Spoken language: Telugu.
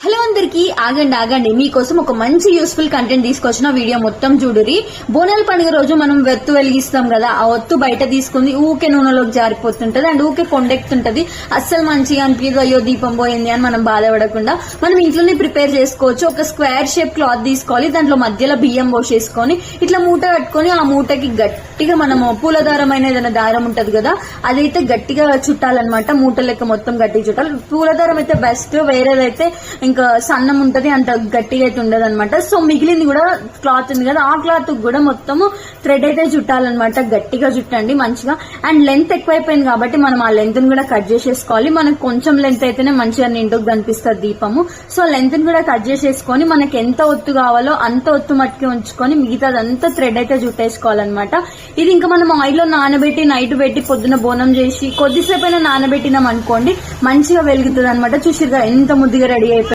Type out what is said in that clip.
హలో అందరికి ఆగండి ఆగండి. మీకోసం ఒక మంచి యూస్ఫుల్ కంటెంట్ తీసుకొచ్చిన వీడియో మొత్తం చూడురి బోనాల పండుగ రోజు మనం వెత్తు వెలిగిస్తాం కదా ఆ ఒత్తు బయట తీసుకుని ఊకే నూనెలోకి జారిపోతుంటది అండ్ ఊకే కొండెక్కుతుంటది అస్సలు మంచిగా అనిపించదు అయ్యో దీపం పోయింది అని మనం బాధపడకుండా. మనం ఇంట్లోనే ప్రిపేర్ చేసుకోవచ్చు ఒక స్క్వేర్ షేప్ క్లాత్ తీసుకోవాలి దాంట్లో మధ్యలో బియ్యం పోసేసుకొని ఇట్లా మూట కట్టుకొని ఆ మూటకి గట్టి గట్టిగా మనము పూల దారం అయిన ఏదైనా దారం ఉంటది కదా అదైతే గట్టిగా చుట్టాలన్నమాట. మూట లెక్క మొత్తం గట్టిగా చుట్టాలి. పూల దారం అయితే బెస్ట్ వేరేదైతే ఇంకా సన్నం ఉంటది అంత గట్టిగా అయితే ఉండదు అనమాట సో మిగిలింది కూడా క్లాత్ ఉంది కదా ఆ క్లాత్ కూడా మొత్తము థ్రెడ్ అయితే చుట్టాలన్నమాట. గట్టిగా చుట్టండి మంచిగా. అండ్ లెంత్ ఎక్కువైపోయింది కాబట్టి మనం ఆ లెంత్ కూడా కట్ చేసేసుకోవాలి. మనకు కొంచెం లెంత్ అయితేనే మంచిగా నిండుకు కనిపిస్తుంది దీపము. సో లెంత్ కూడా కట్ చేసేసుకొని మనకి ఎంత ఒత్తు కావాలో అంత ఒత్తు మట్టుకి ఉంచుకొని మిగతాదంతా థ్రెడ్ అయితే చుట్టేసుకోవాలన్నమాట. ఇది ఇంకా మనం ఆయిల్లో నానబెట్టి నైట్ పెట్టి పొద్దున బోనం చేసి కొద్దిసేపు అయినా నానబెట్టినాం అనుకోండి మంచిగా వెలుగుతుంది అనమాట చూసిరుగా ఎంత ముద్దుగా రెడీ అయిపోయింది.